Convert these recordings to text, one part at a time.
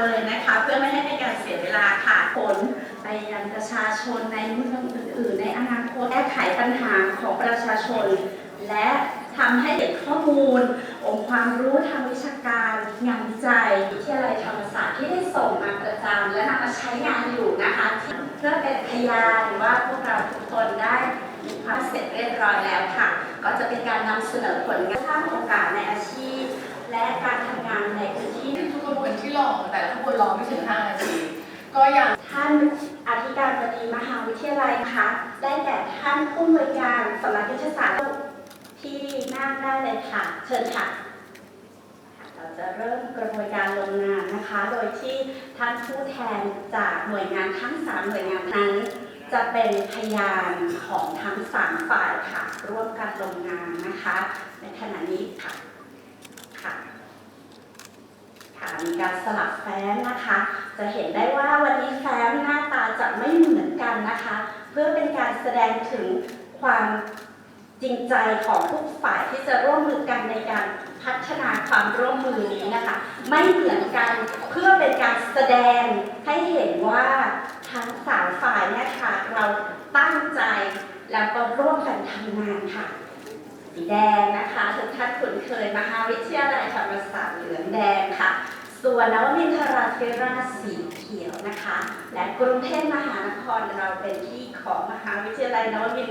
เลยนะคะ เพื่อไม่ให้เป็นการเสียเวลาค่ะผลไปยังประชาชนในเมืองอื่น ๆ ในอนาคตแก้ไขปัญหาของประชาชน และทำให้เห็นข้อมูล องค์ความรู้ทางวิชาการงานวิจัยวิทยาลัยธรรมศาสตร์ที่ได้ส่งมาประจำและนำมาใช้งานอยู่นะคะเพื่อเป็นพยานว่าพวกเราทุกคนได้มีความเสร็จเรียบร้อยแล้วค่ะ ก็จะเป็นการนำเสนอผลงานสร้างโอกาสในอาชีพ และการทำงานในพื้นที่ทุกขบวนที่รอแต่ละขบวนรอไม่ถึง 5 นาที ก็ยังท่านอธิการบดีมหาวิทยาลัยนะคะได้แก่ท่านผู้อำนวยการสำนักวิทยาศาสตร์ที่นั่งได้เลยค่ะ เชิญค่ะ เราจะเริ่มกระบวนการลงนามนะคะ โดยที่ท่านผู้แทนจากหน่วยงานทั้ง 3 หน่วยงานนั้นจะเป็นพยานของทั้ง3ฝ่ายค่ะ ร่วมกันลงนามนะคะ ในขณะนี้ค่ะค่ะ ค่ะ มีการสลับแฟ้มนะคะ จะเห็นได้ว่าวันนี้แฟ้มหน้าตาจะไม่เหมือนกันนะคะ เพื่อเป็นการแสดงถึงความจริงใจของทุกฝ่ายที่จะร่วมมือกันในการพัฒนาความร่วมมือนี้นะคะ ไม่เหมือนกันเพื่อเป็นการแสดงให้เห็นว่าทั้งสามฝ่ายนี่ยค่ะเราตั้งใจแล้วก็ร่วมกันทำงานค่ะ สีแดงนะคะทุกท่านคุ้นเคยมหาวิทยาลัยธรรมศาสตร์เหลืองแดงค่ะ ส่วนนวมินทราธิราสีเขียวนะคะ และกรุงเทพมหานครเราเป็นที่ของมหาวิทยาลัยนวมิน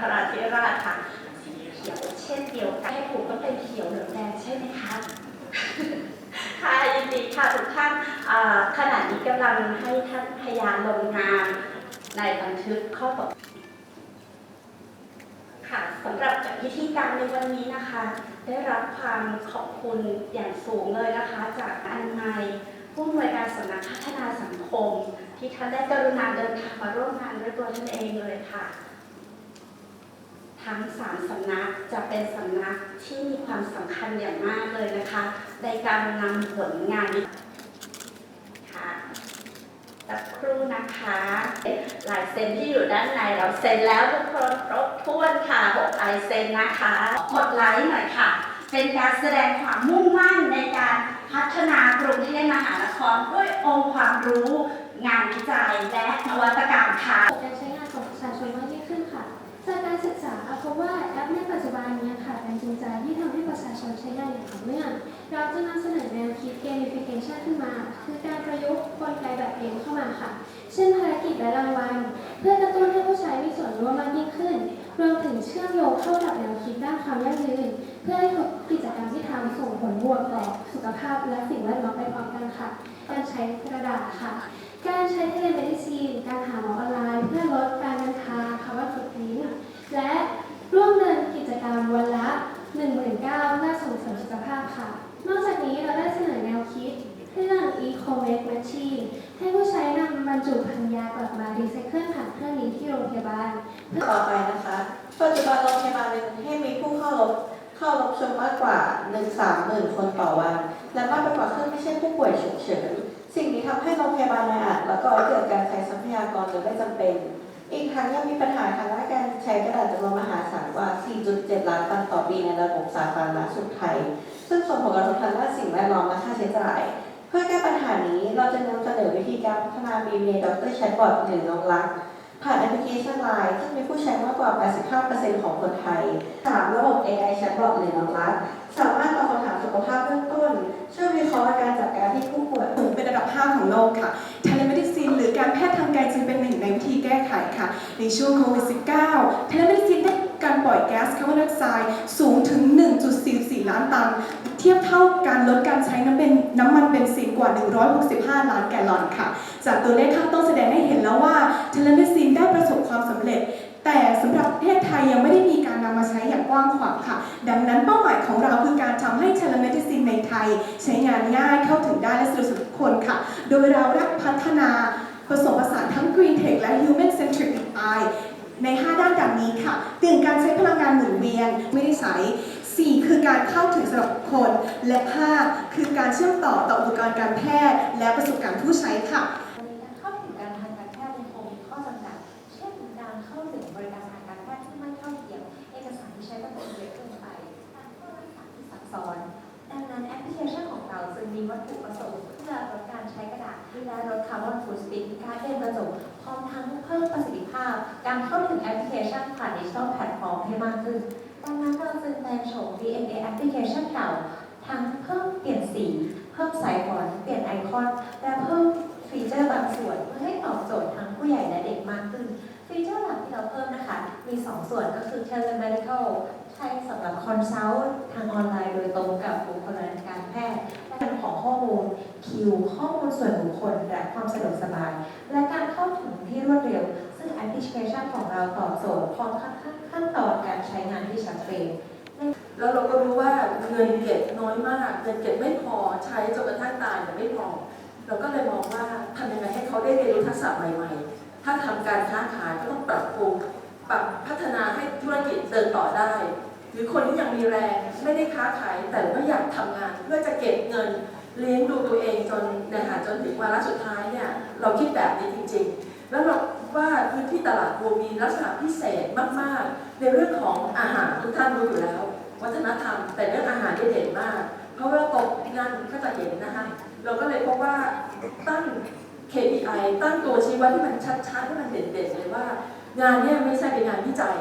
ทราธิราค่ะสีเขียวเช่นเดียวกันให้ถูกก็เป็นเขียวเหลืองแดงใช่ไหมคะค่ะยินดีค่ะทุกท่านขณะนี้กำลังให้ท่านพยานลงนามในบันทึกข้อตก ค่ะสำหรับพิธีการในวันนี้นะคะ ได้รับความขอบคุณอย่างสูงเลยนะคะ จากอันไมยผู้อำนวยการสำนักพัฒนาสังคม ที่ท่านได้กรุณาเดินทางมาร่วมงานด้วยตัวท่านเองเลยค่ะ ทั้งสามสำนักจะเป็นสำนักที่มีความสำคัญอย่างมากเลยนะคะ ในการนำผลงานค่ะสักครู่นะคะลายเซ็นที่อยู่ด้านในเราเซ็นแล้วทุกคนครบ ถ้วนค่ะหกลายเซ็นนะคะกดไลค์หน่อยค่ะ เป็นการแสดงความมุ่งมั่นในการพัฒนากรุงเทพมหานครด้วยองค์ความรู้ งานวิจัยและนวัตกรรมค่ะการใช้งานของประชาชนมากยิ่งขึ้นค่ะจากการศึกษาพบว่าแอปในปัจจุบันนี้ค่ะเป็นจริงใจที่ทำให้ประชาชนใช้งานอย่างต่อเนื่องเราจะนำเสนอแนวคิด gamification ขึ้นมา คือการประยุกต์กลไกแบบเกมเข้ามาค่ะ เช่นภารกิจและรางวัล เพื่อกระตุ้นให้ผู้ใช้มีส่วนร่วมมากยิ่งขึ้น รวมถึงเชื่อมโยงเข้ากับแนวคิดด้านความยั่งยืน เพื่อให้กกิจกรรมที่ทำส่งผลบวกต่อสุขภาพและสิ่งแวดล้อมไปพร้อมกันค่ะ การใช้กระดาษค่ะ การใช้เทเลเมดิซีน การหาหมอออนไลน์ เพื่อลดการเดินทางคาร์บอนฟุตพิ้นและร่วมเดินกิจกรรมวันละ 19,000เพื่อส่งเสริมสุขภาพค่ะ กว่งสา1 3 0 0 0 0คนต่อวัน และมากไปกว่าครึ่งไม่ใช่ผู้ป่วยฉุกเฉินสิ่งนี้ทำให้โรงพยาบาลในอัดแล้วก็เกิดการใช้ทรัพยากรโดยไม่จำเป็น อีกทั้งยังมีปัญหาทางด้านการใช้กระดาษจำนวนมหาศาลกว่า 4.7 ล้านตันต่อปีในระบบสาธารณสุขไทย ซึ่งส่งผลกระทบทางด้านสิ่งแวดล้อมและค่าใช้จ่าย เพื่อแก้ปัญหานี้เราจะนำเสนอวิธีการพัฒนา BBA ดรแชทบอทหรือน้องรักผ่านแอปพลิเคชัน Line ซึ่งมีผู้ใช้มากกว่า 85%ของคนไทยถามระ บบ AI Chatbot หรือน้องรักสามารถตอบคำถามสุขภาพเบื้องต้น ช่วยวิเคราะห์อาการจัดการที่ผู้ป่วยสูงเป็นระดับ 5 ของโลกค่ะ Telemedicine หรือการแพทย์ทางไกลจึงเป็นหนึ่งในวิธีแก้ไขค่ะ ในช่วงโควิด -19 Telemedicine ได้การปล่อยแก๊สคาร์บอนไดออกไซด์สูงถึง 1.44 ล้านตัน เทียบเท่าการลดการใช้น้ำเป็นน้ำมันเบนซินกว่า 165 ล้านแกลลอนค่ะ จากตัวเลขข้างต้นแสดงให้เห็นแล้วว่า Telemedicine ได้ประสบความสำเร็จ แต่สำหรับประเทศางขวางค่ะ ดังนั้นเป้าหมายของเราคือการทำให้ Telemedicine ในไทย ใช้งานง่ายเข้าถึงได้และสะดวกสำหรับทุกคนค่ะ โดยเราได้พัฒนาผสมผสานทั้ง Green Tech และ Human Centric AI ใน 5 ด้านดังนี้ค่ะหนึ่งการใช้พลังงานหมุนเวียนไม่ได้ใช้4คือการเข้าถึงสำหรับคคลและ 5 คือการเชื่อมต่อต่ออุปกรณ์การแพทย์ และประสบการณ์ผู้ใช้ค่ะ ดาษแลดคาร์บอนฟุตสปรินท์การเดินกระจกพร้อมทั้งเพิ่มประสิทธิภาพ การเข้าถึงแอปพลิเคชันผ่านดิจิทัลแพลตฟอร์มให้มากขึ้น ดังนั้นเราจึงแปลงโฉม DNA แอปพลิเคชันเก่า ทั้งเพิ่มเปลี่ยนสี เพิ่มสายฟอนต์เปลี่ยนไอคอน และเพิ่มฟีเจอร์บางส่วนเพื่อให้ตอบโจทย์ทั้งผู้ใหญ่และเด็กมากขึ้น ฟีเจอร์หลักที่เราเพิ่มนะคะ มี 2 ส่วนก็คือ telemedical ใช้สำหรับคอนซัลท์ทางออนไลน์โดยตรงกับบุคลากรการแพทย์การของข้อมูลคิว ข้อมูลส่วนบุคคลและความสะดวกสบาย และการเข้าถึงที่รวดเร็ว ซึ่งแอปพลิเคชันของเราตอบโจทย์พร้อมขั้นตอนการใช้งานที่ชัดเจนแล้วเราก็รู้ว่าเงินเก็บน้อยมากเงินเก็บไม่พอใช้จนกระทั่งตายแต่ไม่พอ เราก็เลยมองว่าทำยังไงให้เขาได้เรียนรู้ทักษะใหม่ๆ ถ้าทำการค้าขายก็ต้องปรับปรุงปรับพัฒนาให้ธุรกิจเดินต่อได้ หรือคนที่ยังมีแรงไม่ได้ค้าขายแต่ก็อยากทำงาน เพื่อจะเก็บเงินเลี้ยงดูตัวเองจนนะคะจนถึงวาระสุดท้ายเนี่ยเราคิดแบบนี้จริง ๆ แล้วเราว่าพื้นที่ตลาดรวมีลักษณะพิเศษมากๆ ในเรื่องของอาหารทุกท่านรู้อยู่แล้ว วัฒนธรรมแต่เรื่องอาหารที่เด่นมาก เพราะว่าตกที่นั่นก็จะเห็นนะคะเราก็เลยพบว่าตั้ง KPI ตั้งตัวชี้วัดที่มันชัดๆที่มันเด่นๆเลยว่า งานเนี้ไม่ใช่เป็นงานวิจัย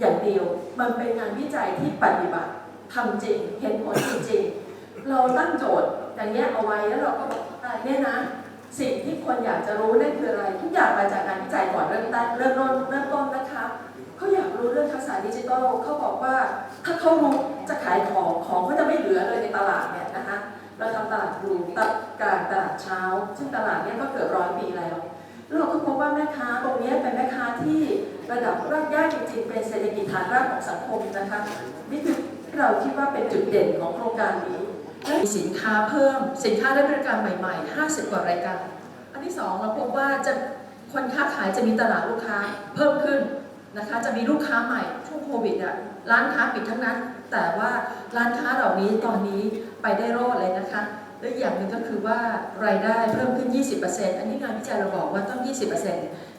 อย่างเดียว มันเป็นงานวิจัยที่ปฏิบัติทำจริง เห็นผลจริงๆเราตั้งโจทย์อย่างเงี้ยเอาไว้แล้วเราก็บอกเนี่ยนะ สิ่งที่คนอยากจะรู้นั่นคืออะไร ทุกอย่างมาจากงานวิจัยก่อนเริ่มต้นเริ่มต้นเริ่มต้นนะคะเขาอยากรู้เรื่องทักษะดิจิทัลเขาบอกว่าถ้าเขารู้จะขายของของเขาจะไม่เหลือเลยในตลาดเนี่ยนะคะเราทำตลาดรูตัดกลางตลาดเช้า ซึ่งตลาดเนี้ก็เกือบร้อยปีแล้ว เราก็พบว่าแม่ค้าตรงนี้เป็นแม่ค้าที่ระดับรากหญ้าจริงๆ เป็นเศรษฐกิจฐานรากของสังคมนะคะนี่คือเราคิดว่าเป็นจุดเด่นของโครงการนี้มีสินค้าเพิ่มสินค้าและบริการใหม่ๆ 50 กว่ารายการ อันที่สองเราพบว่าจะคนค้าขายจะมีตลาดลูกค้าเพิ่มขึ้นนะคะจะมีลูกค้าใหม่ช่วงโควิดอะร้านค้าปิดทั้งนั้น แต่ว่าร้านค้าเหล่านี้ตอนนี้ไปได้รอดเลยนะคะ และอีกอย่างหนึ่งก็คือว่ารายได้เพิ่มขึ้น 20%อันนี้งานวิจัยเราบอกว่าต้อง 20%